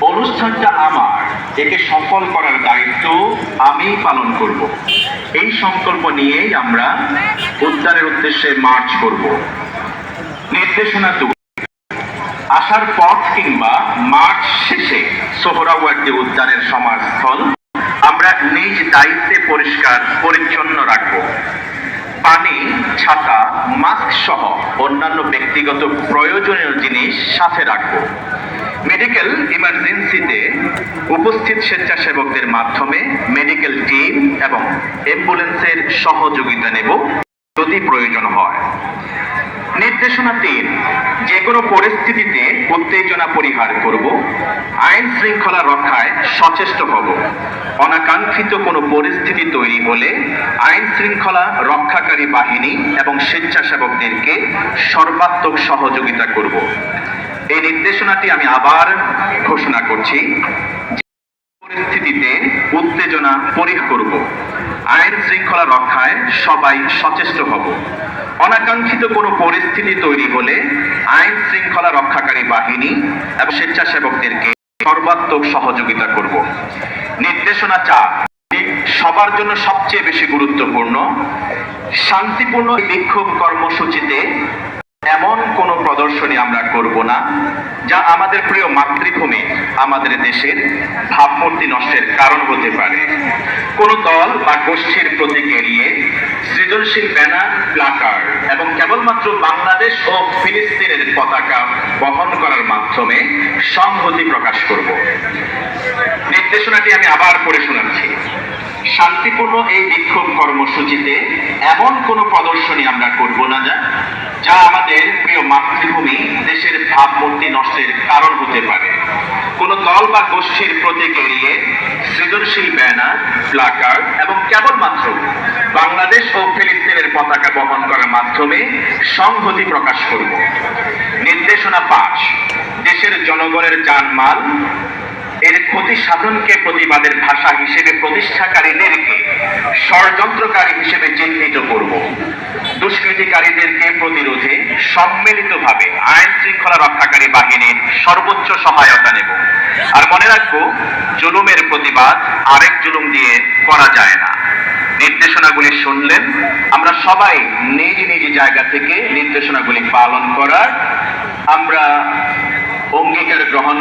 অনুষ্ঠানটা আমার, একে সফল করার দায়িত্ব আমি পালন করব। এই সংকল্প নিয়েই আমরা উদ্যানের উদ্দেশ্যে মার্চ করব। নির্দেশনা দু। আসার পথ কিংবা মার্চ শেষে সোহরাওয়ার্দী উদ্যানের সমাজস্থল আমরা নিজ দায়িত্বে পরিষ্কার, পরিচ্ছন্ন রাখব। পানি, ছাতা মাস্ক সহ অন্যান্য ব্যক্তিগত প্রয়োজনীয় জিনিস সাথে রাখব। মেডিকেল ইমার্জেন্সিতে উপস্থিত স্বেচ্ছাসেবকদের মাধ্যমে মেডিকেল টিম এবং অ্যাম্বুলেন্সের সহযোগিতা নেব যদি প্রয়োজন হয়। নির্দেশনা তিন, যে কোনো পরিস্থিতিতে উত্তেজনা পরিহার করব, আইন শৃঙ্খলা রক্ষায় সচেষ্ট হব। অনাকাঙ্ক্ষিত কোনো পরিস্থিতি তৈরি হলে আইন শৃঙ্খলা রক্ষাকারী বাহিনী এবং স্বেচ্ছাসেবকদেরকে সর্বাত্মক সহযোগিতা করব। এই নির্দেশনাটি আমি আবার ঘোষণা করছি পরিস্থিতিতে উত্তেজনা পরিহার করব। আইন শৃঙ্খলা রক্ষায় সবাই সচেষ্ট হব। অনাকাঙ্ক্ষিত কোনো পরিস্থিতি তৈরি হলে আইন শৃঙ্খলা রক্ষাকারী বাহিনী এবং স্বেচ্ছাসেবকদেরকে সর্বাত্মক সহযোগিতা করব। নির্দেশনা চার, সবার জন্য সবচেয়ে বেশি গুরুত্বপূর্ণ, শান্তিপূর্ণ বিক্ষোভ কর্মসূচিতে এমন কোনো প্রদর্শনী আমরা করব না, যা আমাদের প্রিয় মাতৃভূমি, আমাদের দেশের ভাবমূর্তি নষ্টের কারণ হতে পারে। কোনো দল বা গোষ্ঠীর প্রতীক এড়িয়ে সৃজনশীল ব্যানার, প্লাকার্ড এবং কেবলমাত্র বাংলাদেশ ও ফিলিস্তিনের পতাকা বহন করার মাধ্যমে সংহতি প্রকাশ করব। নির্দেশনাটি আমি আবার পড়ে শোনাচ্ছি। শান্তিপূর্ণ এই বিক্ষোভ কর্মসূচিতে এমন কোনো প্রদর্শনী আমরা করব না, যা যা আমাদের প্রিয় মাতৃভূমি, দেশের ভাবমূর্তি নষ্টের কারণ হতে পারে। কোনো দল বা গোষ্ঠীর প্রতীক এড়িয়ে সৃজনশীল ব্যানার, প্লাকার্ড এবং কেবলমাত্র বাংলাদেশ ও ফিলিস্তিনের পতাকা বহন করার মাধ্যমে সংহতি প্রকাশ করব। নির্দেশনা পাঁচ দেশের জনগণের জানমাল, এর ক্ষতি সাধনকে প্রতিবাদের ভাষা হিসেবে প্রতিষ্ঠাকারীদেরকে ষড়যন্ত্রকারী হিসেবে চিহ্নিত করব। দুষ্কৃতিকারীদেরকে প্রতিরোধে সম্মিলিতভাবে আইন শৃঙ্খলা রক্ষাকারী বাহিনীর সর্বোচ্চ সহায়তা নেব। আর মনে রাখব, জুলুমের প্রতিবাদ আরেক জুলুম দিয়ে করা যায় না। নির্দেশনাগুলি শুনলেন, আমরা সবাই নিজ নিজ জায়গা থেকে নির্দেশনাগুলি পালন করার আমরা অঙ্গীকার গ্রহণ